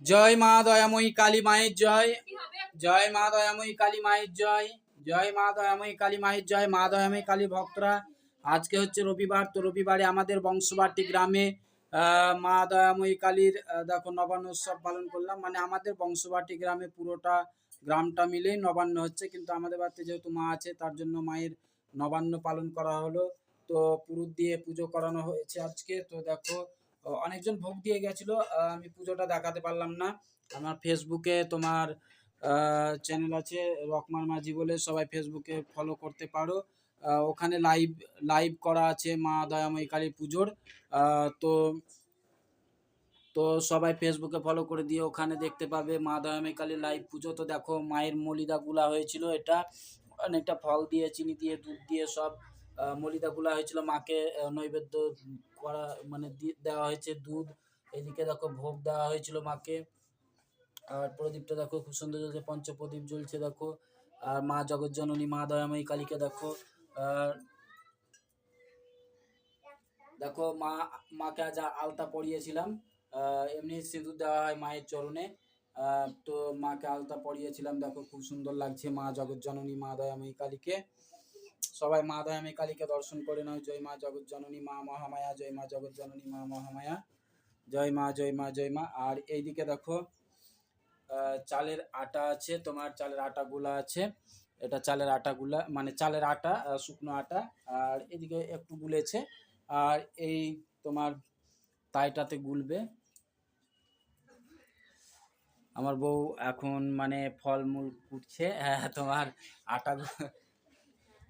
জয় মা দয়াময়ী কালী মায়ের জয়। জয় মা দয়াময়ী কালী মায়ের জয়। জয় মা দয়াময়ী কালী মায়ের জয়। মা দয়াময়ী কালী ভক্তরা, আজকে হচ্ছে রবিবার, তো রবিবারে আমাদের বংশবাটি গ্রামে মা দয়াময়ী কালীর দেখো নবান্ন উৎসব পালন করলাম। মানে আমাদের বংশবাটি গ্রামে পুরোটা গ্রামটা মিলেই নবান্ন হচ্ছে। কিন্তু আমাদের বাড়িতে যেহেতু মা আছে, তার জন্য মায়ের নবান্ন পালন করা হলো। তো পুরুত দিয়ে পুজো করানো হয়েছে আজকে। তো দেখো অনেকজন ভোগ দিয়ে গেছিল আমি পুজোটা দেখাতে পারলাম না। আমার ফেসবুকে তোমার চ্যানেল আছে, রকমার মাঝি বলে সবাই ফেসবুকে ফলো করতে পারো। ওখানে লাইভ লাইভ করা আছে মা দয়াময়ী কালী পুজোর। তো তো সবাই ফেসবুকে ফলো করে দিয়ে ওখানে দেখতে পাবে মা দয়াময়ী কালী লাইভ পুজো। তো দেখো, মায়ের মলিদা গুলা হয়েছিল এটা। অনেকটা ফল দিয়ে, চিনি দিয়ে, দুধ দিয়ে সব মলিদা গুলা হয়েছিল, মাকে নৈবেদ্য করা মানে দেওয়া হয়েছে, দুধ। এদিকে দেখো ভোগ দেওয়া হয়েছিল মাকে। আর প্রদীপটা দেখো, খুব সুন্দর জ্বলছে, পঞ্চপ্রদীপ জ্বলছে দেখো। আর মা জগজ্জননী, মা দয়াময়ী কালীকে দেখো, আর দেখো মা, মাকে আজ আলতা পরিয়েছিলাম। এমনি সিঁদুর দেওয়া হয় মায়ের চরণে। তো মাকে আলতা পরিয়েছিলাম, দেখো খুব সুন্দর লাগছে মা জগজ্জননী, মা দয়াময়ী কালীকে। সবাই মা দয়াময়ী কালীকে দর্শন করে নাও জয় মা জগজ্জননী মা মহামায়া, জয় মা জগজ্জননী মা মহামায়া, জয় মা জয় মা জয় মা। আর এইদিকে দেখো চালের আটা আছে, তোমার চালের আটাগুলা আছে। এটা চালের আটাগুলা মানে চালের আটা শুকনো আটা, আর এদিকে একটু গুলেছে। আর এই তোমার তাইটাতে গুলবে। আমার বউ এখন মানে ফলমূল কুটছে হ্যাঁ তোমার আটা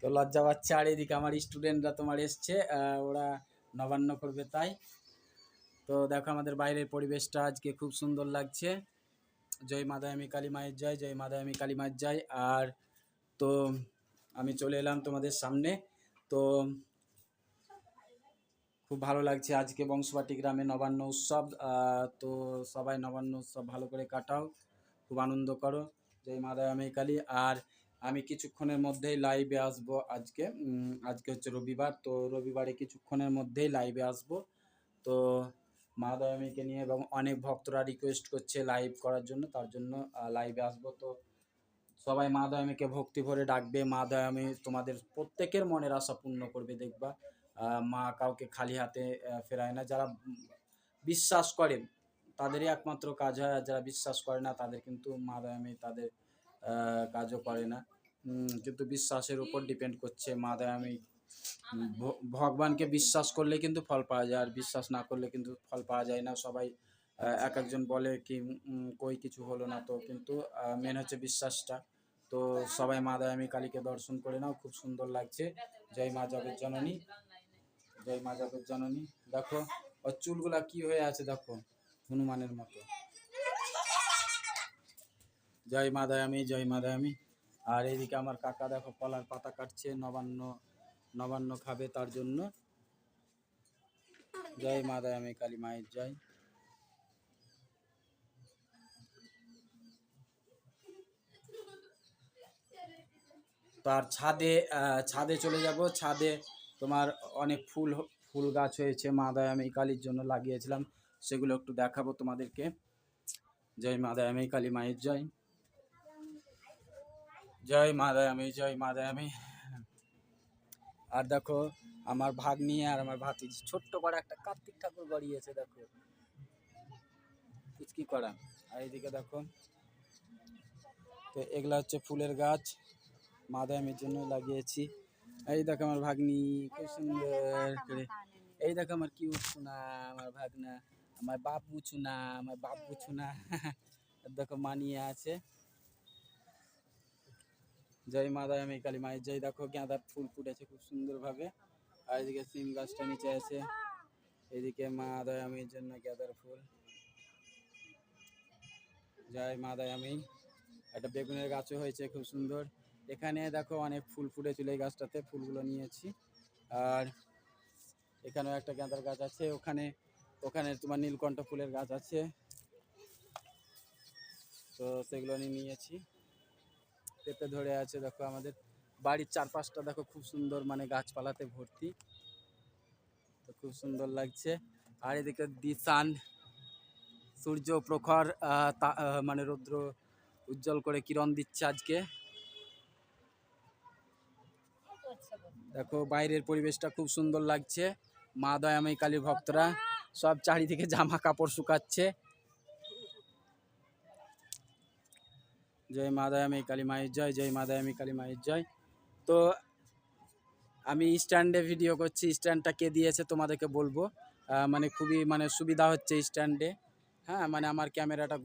তো লজ্জা পাচ্ছে। আর এদিকে আমার স্টুডেন্টরা তোমার এসছে ওরা নবান্ন করবে তাই। তো দেখো আমাদের বাইরের পরিবেশটা আজকে খুব সুন্দর লাগছে। জয় মাদায়ামি কালী মায়ের জয় জয় মাদায়ামি কালী মায়ের জয়। আর তো আমি চলে এলাম তোমাদের সামনে। তো খুব ভালো লাগছে আজকে বংশবাটি গ্রামে নবান্ন উৎসব। তো সবাই নবান্ন উৎসব ভালো করে কাটাও, খুব আনন্দ করো। জয় মাদায়ামি কালী। আর আমি কিছুক্ষণের মধ্যেই লাইভে আসব আজকে। আজকে হচ্ছে রবিবার, তো রবিবারে কিছুক্ষণের মধ্যেই লাইভে আসব। তো মা দয়ামীকে নিয়ে এবং অনেক ভক্তরা রিকোয়েস্ট করছে লাইভ করার জন্য, তার জন্য লাইভে আসব। তো সবাই মা দয়ামীকে ভক্তি ভরে ডাকবে। মা দয়ামী তোমাদের প্রত্যেকের মনের আশা পূর্ণ করবে, দেখবা। মা কাউকে খালি হাতে ফেরায় না। যারা বিশ্বাস করে, তাদেরই একমাত্র কাজ হয়। আর যারা বিশ্বাস করে না, তাদের কিন্তু মা দয়ামী তাদের কাজও করে না। কিন্তু বিশ্বাসের উপর ডিপেন্ড করছে। মা দয়ামী উম, ভগবানকে বিশ্বাস করলে কিন্তু ফল পাওয়া যায় আর বিশ্বাস না করলে কিন্তু ফল পাওয়া যায় না। সবাই এক একজন বলে কি কই কিছু হলো না তো কিন্তু মেন হচ্ছে বিশ্বাসটা। তো সবাই মা দয়ামী কালীকে দর্শন করে নাও খুব সুন্দর লাগছে। জয় মা জগৎ জননী। জয় মা জগৎ জননী। দেখো ওর চুলগুলা কি হয়ে আছে দেখো হনুমানের মতো। জয় মা দয়ামী জয় মা দয়ামী আর এইদিকে আমার কাকা দেখো কলার পাতা কাটছে, নবান্ন নবান্ন খাবে তার জন্য। জয় মা দয়ামী কালী মায়ের জয়। তার ছাদে ছাদে চলে যাব। ছাদে তোমার অনেক ফুল ফুল গাছ হয়েছে। মা দয়ামী কালীর জন্য লাগিয়েছিলাম। সেগুলো একটু দেখাবো তোমাদেরকে। জয় মা দয়ামী কালী মায়ের জয়। জয় মা দয়ামী জয় মা দয়ামী আর দেখো, আমার ভাগ্নি আর আমার ভাতিজ, ছোট্ট করে একটা কার্তিক ঠাকুর গড়িয়েছে দেখো। কি করা? আর এইদিকে দেখো, তো এগুলা হচ্ছে ফুলের গাছ, মা দয়ামের জন্য লাগিয়েছি। এই দেখো আমার ভাগ্নি খুব সুন্দর করে। এই দেখো আমার কি উঠছুনা আমার ভাগনা, আমার বাপ বুছুনা আমার বাপ আর দেখো মানিয়ে আছে। জয় মা দয়ামী কালী মায়ের জয়। দেখো গাঁদার ফুল ফুটেছে খুব সুন্দরভাবে। আর এদিকে সিম গাছটা নিচে আছে। এদিকে মা দয়ামীর জন্য গাঁদার ফুল। জয় মা দয়ামী একটা বেগুনের গাছও হয়েছে খুব সুন্দর। এখানে দেখো অনেক ফুল ফুটেছিল এই গাছটাতে, ফুলগুলো নিয়েছি। আর এখানেও একটা গাঁদার গাছ আছে। ওখানে ওখানে তোমার নীলকণ্ঠ ফুলের গাছ আছে। তো সেগুলো আমি নিয়েছি। পেঁপে ধরে আছে, দেখো আমাদের বাড়ির চারপাশটা দেখো খুব সুন্দর মানে গাছপালাতে ভর্তি। তো খুব সুন্দর লাগছে। আর এদিকে দিশান, সূর্য, প্রখর মানে রৌদ্র উজ্জ্বল করে কিরণ দিচ্ছে আজকে। দেখো বাইরের পরিবেশটা খুব সুন্দর লাগছে। মা দয়াময়ী কালী ভক্তরা সব চারিদিকে জামা কাপড় শুকাচ্ছে। জয় মা দয়াময়ী কালী মায়ের জয় জয় মা দয়াময়ী কালী মায়ের জয়। তো আমি স্ট্যান্ডে ভিডিও করছি, স্ট্যান্ডটা কে দিয়েছে তোমাদেরকে বলব। মানে খুবই মানে সুবিধা হচ্ছে স্ট্যান্ডে। হ্যাঁ মানে আমার ক্যামেরাটা ঘুরা